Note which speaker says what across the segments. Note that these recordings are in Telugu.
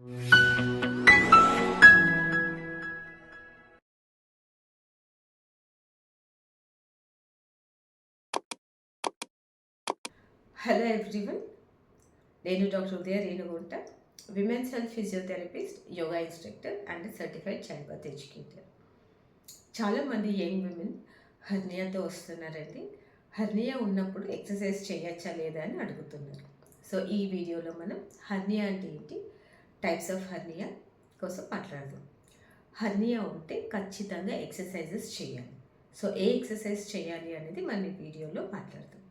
Speaker 1: హలో ఎవ్రీవన్ నేను doctor Udaya Renugunta women's health physiotherapist yoga instructor and certified child birth educator చాలామంది యంగ్ విమెన్ హర్నియాతో వస్తున్నారండి. హర్నియా ఉన్నప్పుడు ఎక్సర్సైజ్ చేయొచ్చా లేదా అని అడుగుతున్నారు. సో ఈ వీడియోలో మనం హర్నియా అంటే ఏంటి టైప్స్ ఆఫ్ హర్నియా కోసం మాట్లాడదాం. హర్నియా ఉంటే ఖచ్చితంగా ఎక్సర్సైజెస్ చేయాలి. సో ఏ ఎక్సర్సైజ్ చేయాలి అనేది మనం ఈ వీడియోలో మాట్లాడదాం.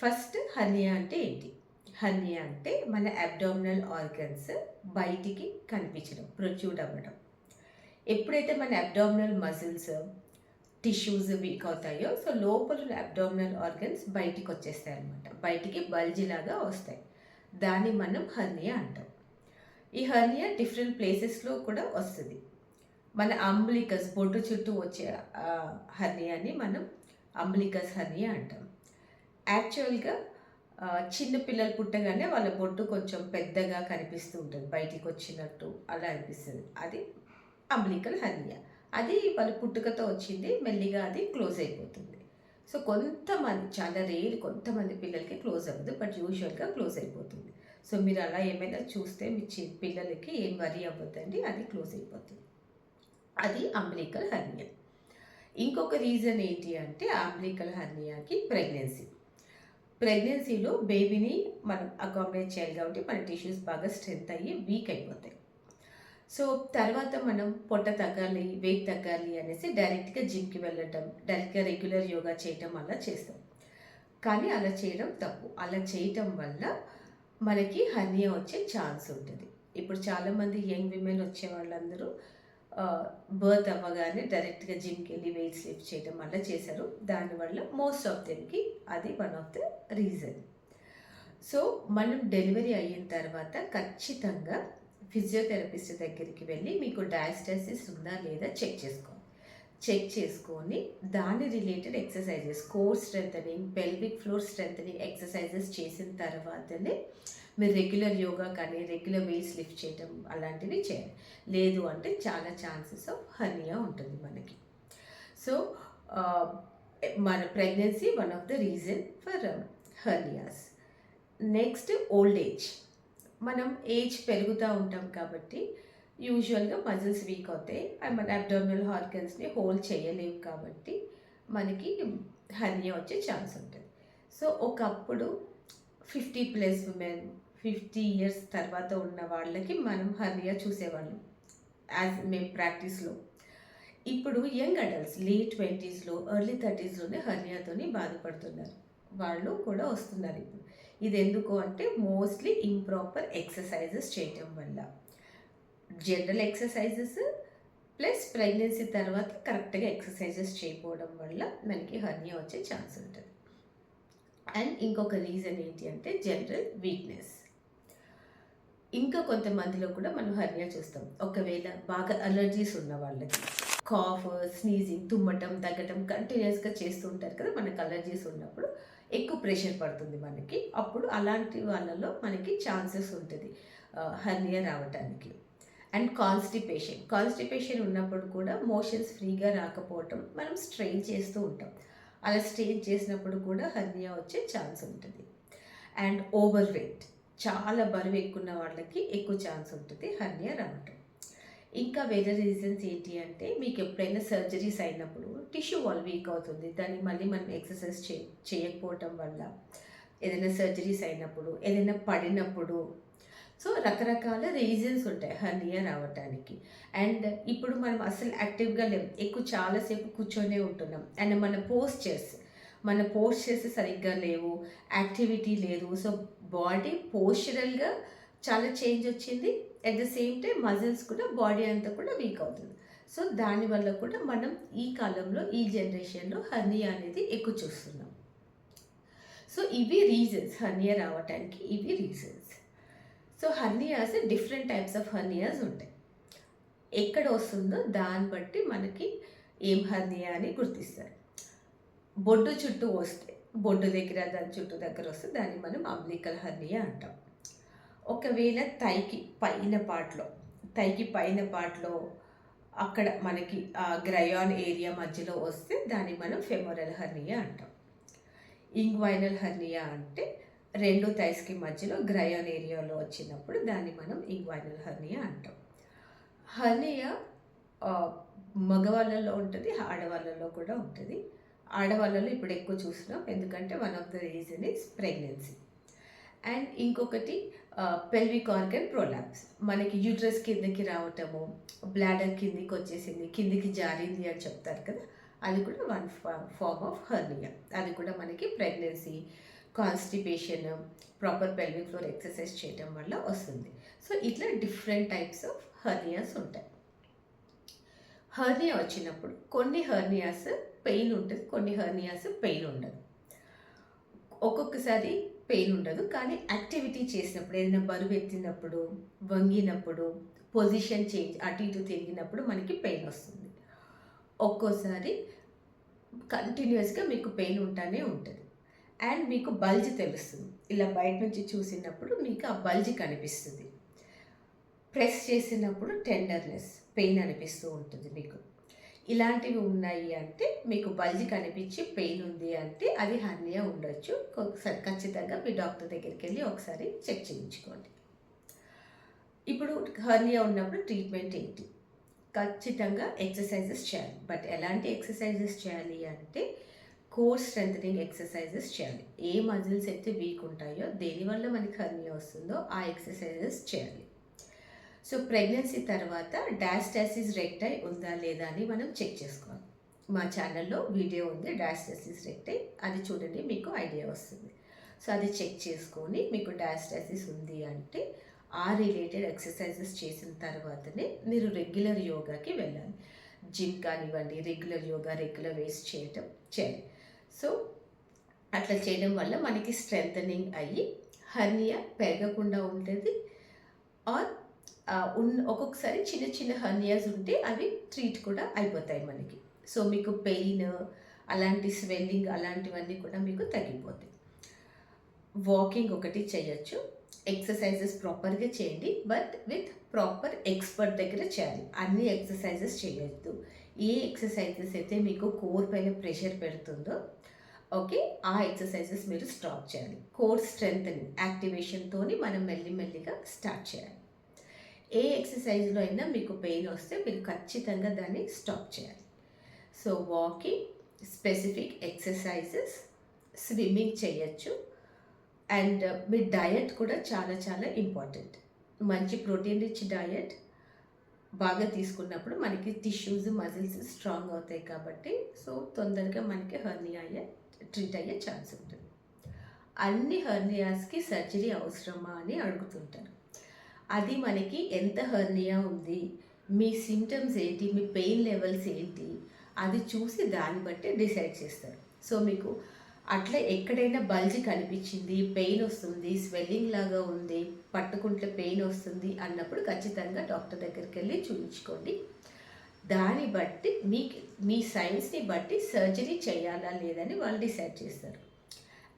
Speaker 1: ఫస్ట్ హర్నియా అంటే ఏంటి? హర్నియా అంటే మన అబ్డామినల్ ఆర్గన్స్ బయటికి కనిపించడం ప్రొచ్యూడ్ అవ్వడం. ఎప్పుడైతే మన అబ్డామినల్ మజిల్స్ టిష్యూస్ వీక్ అవుతాయో సో లోపల అబ్డామినల్ ఆర్గన్స్ బయటికి వచ్చేస్తాయి అనమాట బయటికి బల్జిలాగా వస్తాయి. దాన్ని మనం హర్నియా అంటాం. ఈ హర్నియా డిఫరెంట్ ప్లేసెస్లో కూడా వస్తుంది. మన అంబ్లికస్ బొడ్డు చుట్టూ వచ్చే హర్నియాని మనం అంబ్లికస్ హర్నియా అంటాం. యాక్చువల్గా చిన్న పిల్లలు పుట్టగానే వాళ్ళ బొట్టు కొంచెం పెద్దగా కనిపిస్తూ ఉంటుంది. బయటికి వచ్చినట్టు అలా అనిపిస్తుంది. అది అంబ్లికల్ హర్నియా అది వాళ్ళ పుట్టుకతో వచ్చింది. మెల్లిగా అది క్లోజ్ అయిపోతుంది. సో కొంతమంది చాలా రేర్ కొంతమంది పిల్లలకి క్లోజ్ అవ్వదు. బట్ యూజువల్గా క్లోజ్ అయిపోతుంది. సో మీరు అలా ఏమైనా చూస్తే మీ చి పిల్లలకి ఏం వరి అవ్వద్దండి అది క్లోజ్ అయిపోతుంది. అది అంబ్లికల్ హర్నియా. ఇంకొక రీజన్ ఏంటి అంటే అంబ్లికల్ హర్నియాకి ప్రెగ్నెన్సీ. ప్రెగ్నెన్సీలో బేబీని మనం అకామిడేట్ చేయాలి కాబట్టి మన టిష్యూస్ బాగా స్ట్రెంత్ అయ్యి వీక్ అయిపోతాయి. సో తర్వాత మనం పొట్ట తగ్గాలి వెయిట్ తగ్గాలి అనేసి డైరెక్ట్గా జిమ్కి వెళ్ళటం డైరెక్ట్గా రెగ్యులర్ యోగా చేయటం అలా చేస్తాం. కానీ అలా చేయడం తప్పు. అలా చేయటం వల్ల మనకి హర్నియా వచ్చే ఛాన్స్ ఉంటుంది. ఇప్పుడు చాలామంది యంగ్ విమెన్ వచ్చే వాళ్ళందరూ బర్త్ అవ్వగానే డైరెక్ట్గా జిమ్కి వెళ్ళి వెయిట్స్ లిఫ్ట్ చేయడం అలా చేశారు. దానివల్ల మోస్ట్ ఆఫ్ దెమ్కి అది one of the reason. So మనం డెలివరీ అయిన తర్వాత ఖచ్చితంగా ఫిజియోథెరపిస్ట్ దగ్గరికి వెళ్ళి మీకు డయాస్టాసిస్ ఉందా లేదా చెక్ చేసుకోవాలి. చెక్ చేసుకొని దాని related exercises core strengthening pelvic floor strengthening exercises చేసిన తర్వాతనే మీరు రెగ్యులర్ యోగా కానీ రెగ్యులర్ వెయిట్స్ లిఫ్ట్ చేయడం అలాంటివి చేయాలి. లేదు అంటే చాలా ఛాన్సెస్ ఆఫ్ హర్నియా ఉంటుంది మనకి. సో మన pregnancy one of the reason for hernias next old age మనం ఏజ్ పెరుగుతూ ఉంటాం కాబట్టి యూజువల్గా మజిల్స్ వీక్ అవుతాయి. మన అబ్డామినల్ హార్కన్స్ని హోల్డ్ చేయలేము కాబట్టి మనకి హర్నియా వచ్చే ఛాన్స్ ఉంటుంది. సో ఒకప్పుడు fifty plus women fifty years తర్వాత ఉన్న వాళ్ళకి మనం హర్నియా చూసేవాళ్ళం. యాజ్ మేము ప్రాక్టీస్లో ఇప్పుడు యంగ్ అడల్ట్స్ లేట్ ట్వంటీస్లో ఎర్లీ థర్టీస్లోనే హర్నియాతోని బాధపడుతున్నారు. వాళ్ళు కూడా వస్తున్నారు ఇప్పుడు. ఇది ఎందుకు అంటే మోస్ట్లీ ఇంప్రాపర్ ఎక్సర్సైజెస్ చేయటం వల్ల. జనరల్ ఎక్సర్సైజెస్ ప్లస్ ప్రెగ్నెన్సీ తర్వాత కరెక్ట్గా ఎక్సర్సైజెస్ చేయకపోవడం వల్ల మనకి హర్నియా వచ్చే ఛాన్స్ ఉంటుంది. అండ్ ఇంకొక రీజన్ ఏంటి అంటే జనరల్ వీక్నెస్. ఇంకా కొంతమందిలో కూడా మనం హర్నియా చూస్తాం. ఒకవేళ బాగా అలర్జీస్ ఉన్న వాళ్ళకి కాఫ్ స్నీజింగ్ తుమ్మటం తగ్గటం కంటిన్యూస్గా చేస్తూ ఉంటారు కదా మనకు అలర్జీస్ ఉన్నప్పుడు ఎక్కువ ప్రెషర్ పడుతుంది మనకి. అప్పుడు అలాంటి వాళ్ళలో మనకి ఛాన్సెస్ ఉంటుంది హర్నియా రావటానికి. And constipation. కాన్స్టిపేషన్ ఉన్నప్పుడు కూడా మోషన్స్ ఫ్రీగా రాకపోవటం మనం స్ట్రెయిన్ చేస్తూ ఉంటాం. అలా స్ట్రెయిన్ చేసినప్పుడు కూడా హర్నియా వచ్చే ఛాన్స్ ఉంటుంది. And over weight. చాలా బరువు ఎక్కున్న వాళ్ళకి ఎక్కువ ఛాన్స్ ఉంటుంది హర్నియా రావటం. ఇంకా వేరే రీజన్స్ ఏంటి అంటే మీకు ఎప్పుడైనా సర్జరీస్ అయినప్పుడు టిష్యూ వాల్ వీక్ అవుతుంది. దాన్ని మళ్ళీ మనం ఎక్సర్సైజ్ చే చేయకపోవటం వల్ల ఏదైనా సర్జరీస్ అయినప్పుడు ఏదైనా పడినప్పుడు సో రకరకాల రీజన్స్ ఉంటాయి హర్నియా రావటానికి అండ్ ఇప్పుడు మనం అసలు యాక్టివ్గా లేం. ఎక్కువ చాలాసేపు కూర్చొనే ఉంటున్నాం. అండ్ మన పోస్చర్స్ మన పోస్చర్స్ సరిగ్గా లేవు. యాక్టివిటీ లేదు. సో బాడీ పోస్చరల్గా చాలా చేంజ్ వచ్చింది. At the same time muscles కూడా బాడీ అంతా కూడా వీక్ అవుతుంది. సో దానివల్ల కూడా మనం ఈ కాలంలో ఈ జనరేషన్లో హర్నియా అనేది ఎక్కువ చూస్తున్నాం. సో ఇవి రీజన్స్ హర్నియా రావటానికి ఇవి reasons so hernias different types of hernias ఉంటాయి. ఎక్కడ వస్తుందో దాన్ని బట్టి మనకి ఏం హర్నియా అని గుర్తిస్తారు. బొడ్డు చుట్టూ వస్తే బొడ్డు దగ్గర దాని చుట్టూ దగ్గర వస్తే దాన్ని మనం అంబ్లికల్ హర్నియా అంటాం. ఒకవేళ తైకి పైన పాటలో తైకి పైన పాటలో అక్కడ మనకి ఆ గ్రయాన్ ఏరియా మధ్యలో వస్తే దాన్ని మనం ఫెమోరల్ హర్నియా అంటాం. ఇంగ్వైనల్ హర్నియా అంటే రెండు థైస్కి మధ్యలో గ్రయాన్ ఏరియాలో వచ్చినప్పుడు దాన్ని మనం ఇంగ్వైనల్ హర్నియా అంటాం. హర్నియా మగవాళ్ళలో ఉంటుంది ఆడవాళ్ళలో కూడా ఉంటుంది. ఆడవాళ్ళలో ఇప్పుడు ఎక్కువ చూస్తున్నాం ఎందుకంటే one of the reason is pregnancy and ఇంకొకటి పెల్విక్ ఆర్గన్ ప్రోలాప్స్ మనకి యూట్రస్ కిందకి రావటము బ్లాడర్ కిందికి వచ్చేసింది కిందికి జారింది అని చెప్తారు కదా అది కూడా వన్ ఫార్మ్ ఆఫ్ హర్నియా అది కూడా మనకి pregnancy constipation proper pelvic floor exercise చేయడం వల్ల వస్తుంది. సో ఇట్లా డిఫరెంట్ టైప్స్ ఆఫ్ హర్నియాస్ ఉంటాయి. హర్నియా వచ్చినప్పుడు కొన్ని హర్నియాస్ పెయిన్ ఉంటుంది కొన్ని హర్నియాస్ పెయిన్ ఉండదు. ఒక్కొక్కసారి పెయిన్ ఉండదు కానీ యాక్టివిటీ చేసినప్పుడు ఏదైనా బరువు ఎత్తినప్పుడు వంగినప్పుడు పొజిషన్ చేంజ్ అటు ఇటు తిరిగినప్పుడు మనకి పెయిన్ వస్తుంది. ఒక్కోసారి కంటిన్యూస్గా మీకు పెయిన్ ఉంటానే ఉంటుంది. అండ్ మీకు బల్జ్ తెలుస్తుంది. ఇలా బయట నుంచి చూసినప్పుడు మీకు ఆ బల్జ్ కనిపిస్తుంది. ప్రెస్ చేసినప్పుడు టెండర్నెస్ పెయిన్ అనిపిస్తూ ఉంటుంది మీకు. ఇలాంటివి ఉన్నాయి అంటే మీకు బల్జి కనిపించి పెయిన్ ఉంది అంటే అది హర్నియా ఉండొచ్చు. ఒకసారి ఖచ్చితంగా మీ డాక్టర్ దగ్గరికి వెళ్ళి ఒకసారి చెక్ చేయించుకోండి. ఇప్పుడు హర్నియా ఉన్నప్పుడు ట్రీట్మెంట్ ఏంటి? ఖచ్చితంగా ఎక్సర్సైజెస్ చేయాలి. బట్ ఎలాంటి ఎక్సర్సైజెస్ చేయాలి అంటే కోర్ స్ట్రెంగ్ ఎక్సర్సైజెస్ చేయాలి. ఏ మజిల్స్ అయితే వీక్ ఉంటాయో దేనివల్ల మనకి హర్నియా వస్తుందో ఆ ఎక్సర్సైజెస్ చేయాలి. సో ప్రెగ్నెన్సీ తర్వాత డాస్టాసిస్ రెక్టై ఉందా లేదా అని మనం చెక్ చేసుకోవాలి. మా ఛానల్లో వీడియో ఉంది డాస్టాసిస్ రెక్టై అది చూడండి మీకు ఐడియా వస్తుంది. సో అది చెక్ చేసుకొని మీకు డాస్టాసిస్ ఉంది అంటే ఆ రిలేటెడ్ ఎక్సర్సైజెస్ చేసిన తర్వాతనే మీరు రెగ్యులర్ యోగాకి వెళ్ళాలి. జిమ్ కానివ్వండి రెగ్యులర్ యోగా రెగ్యులర్ వేస్ట్ చేయటం చేయాలి. సో అట్లా చేయడం వల్ల మనకి స్ట్రెంథనింగ్ అయ్యి హర్నియా పెరగకుండా ఉంటుంది. ఆర్ ఉన్ ఒక్కొక్కసారి చిన్న చిన్న హర్నియాస్ ఉంటే అవి ట్రీట్ కూడా అయిపోతాయి మనకి. సో మీకు పెయిన్ అలాంటి స్వెల్లింగ్ అలాంటివన్నీ కూడా మీకు తగ్గిపోతాయి. వాకింగ్ ఒకటి చేయొచ్చు. ఎక్సర్సైజెస్ ప్రాపర్గా చేయండి బట్ విత్ ప్రాపర్ ఎక్స్పర్ట్ దగ్గర చేయాలి. అన్ని ఎక్సర్సైజెస్ చేయొద్దు. ఏ ఎక్సర్సైజెస్ అయితే మీకు కోర్ పైన ప్రెషర్ పెడుతుందో ఓకే ఆ ఎక్సర్సైజెస్ మీరు స్టాప్ చేయాలి. కోర్ స్ట్రెంగ్త్ యాక్టివేషన్తో మనం మెల్లిమెల్లిగా స్టార్ట్ చేయాలి. ఏ ఎక్సర్సైజ్లో అయినా మీకు పెయిన్ వస్తే మీరు ఖచ్చితంగా దాన్ని స్టాప్ చేయాలి. So walking specific exercises swimming చేయొచ్చు. అండ్ uh, మీ డయట్ కూడా చాలా చాలా ఇంపార్టెంట్. మంచి ప్రోటీన్ రిచ్ డయట్ బాగా తీసుకున్నప్పుడు మనకి టిష్యూస్ మజిల్స్ స్ట్రాంగ్ అవుతాయి కాబట్టి సో తొందరగా మనకి హెర్నియా అయ్యే ట్రీట్ అయ్యే ఛాన్స్ ఉంటుంది. అన్ని హర్నియాస్కి సర్జరీ అవసరమా అని అడుగుతుంటారు. అది మనకి ఎంత హర్నియా ఉంది మీ సిమ్టమ్స్ ఏంటి మీ పెయిన్ లెవెల్స్ ఏంటి అది చూసి దాన్ని బట్టి డిసైడ్ చేస్తారు. సో మీకు అట్లా ఎక్కడైనా బల్జి కనిపించింది పెయిన్ వస్తుంది స్వెల్లింగ్ లాగా ఉంది పట్టుకుంటే పెయిన్ వస్తుంది అన్నప్పుడు ఖచ్చితంగా డాక్టర్ దగ్గరికి వెళ్ళి చూపించుకోండి దాన్ని బట్టి మీ మీ సైన్స్ని బట్టి సర్జరీ చేయాలా లేదని వాళ్ళు డిసైడ్ చేస్తారు.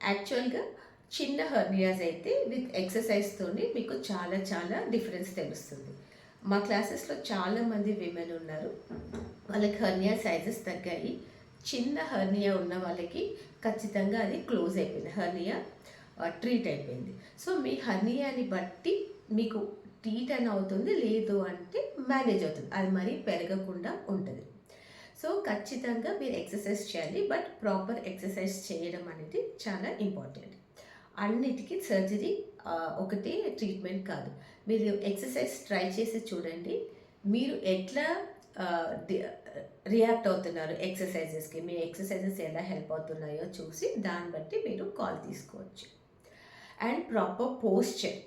Speaker 1: యాక్చువల్గా చిన్న హర్నియాస్ అయితే విత్ ఎక్సర్సైజ్తోనే మీకు చాలా చాలా డిఫరెన్స్ తెలుస్తుంది. మా క్లాసెస్లో చాలామంది విమెన్ ఉన్నారు. వాళ్ళకి హర్నియా సైజెస్ తగ్గాయి. చిన్న హర్నియా ఉన్న వాళ్ళకి ఖచ్చితంగా అది క్లోజ్ అయిపోయింది. హర్నియా ట్రీట్ అయిపోయింది. సో మీ హర్నియాని బట్టి మీకు ట్రీట్ అని అవుతుంది లేదు అంటే మేనేజ్ అవుతుంది. అది మరీ పెరగకుండా ఉంటుంది. సో ఖచ్చితంగా మీరు ఎక్సర్సైజ్ చేయాలి బట్ ప్రాపర్ ఎక్సర్సైజ్ చేయడం అనేది చాలా ఇంపార్టెంట్ అన్నిటికీ సర్జరీ ఒకటే ట్రీట్మెంట్ కాదు. మీరు ఎక్సర్సైజ్ ట్రై చేసి చూడండి. మీరు ఎట్లా రియాక్ట్ అవుతున్నారు ఎక్సర్సైజెస్కి. మీ ఎక్సర్సైజెస్ ఎలా హెల్ప్ అవుతున్నాయో చూసి దాన్ని బట్టి మీరు కాల్ తీసుకోవచ్చు. And proper posture.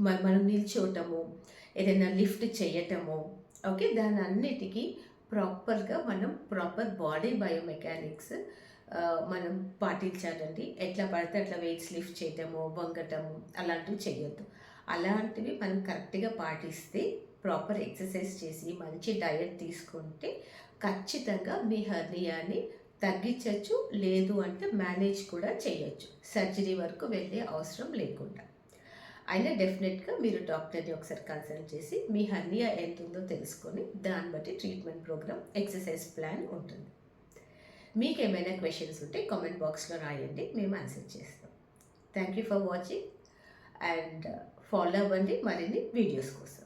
Speaker 1: మనం నిల్చోవటము ఏదైనా లిఫ్ట్ చేయటము ఓకే? దాని అన్నిటికీ ప్రాపర్గా మనం ప్రాపర్ బాడీ బయోమెకానిక్స్ మనం పాటించాలండి. ఎట్లా పడితే అట్లా వెయిట్స్ లిఫ్ట్ చేయటము వంగటము అలాంటివి చేయొద్దు. అలాంటివి మనం కరెక్ట్గా పాటిస్తే ప్రాపర్ ఎక్సర్సైజ్ చేసి మంచి డయట్ తీసుకుంటే ఖచ్చితంగా మీ హర్నియాని తగ్గించవచ్చు లేదు అంటే మేనేజ్ కూడా చేయొచ్చు. సర్జరీ వరకు వెళ్ళే అవసరం లేకుండా. అయినా డెఫినెట్గా మీరు డాక్టర్ని ఒకసారి కన్సల్ట్ చేసి మీ హర్నియా ఎంత ఉందో తెలుసుకొని దాన్ని బట్టి ట్రీట్మెంట్ ప్రోగ్రామ్ ఎక్సర్సైజ్ ప్లాన్ ఉంటుంది. మీకు ఏమైనా క్వశ్చన్స్ ఉంటే కామెంట్ బాక్స్లో రాయండి మేము ఆన్సర్ చేస్తాం. Thank you for watching and follow అవ్వండి మరిన్ని వీడియోస్ కోసం.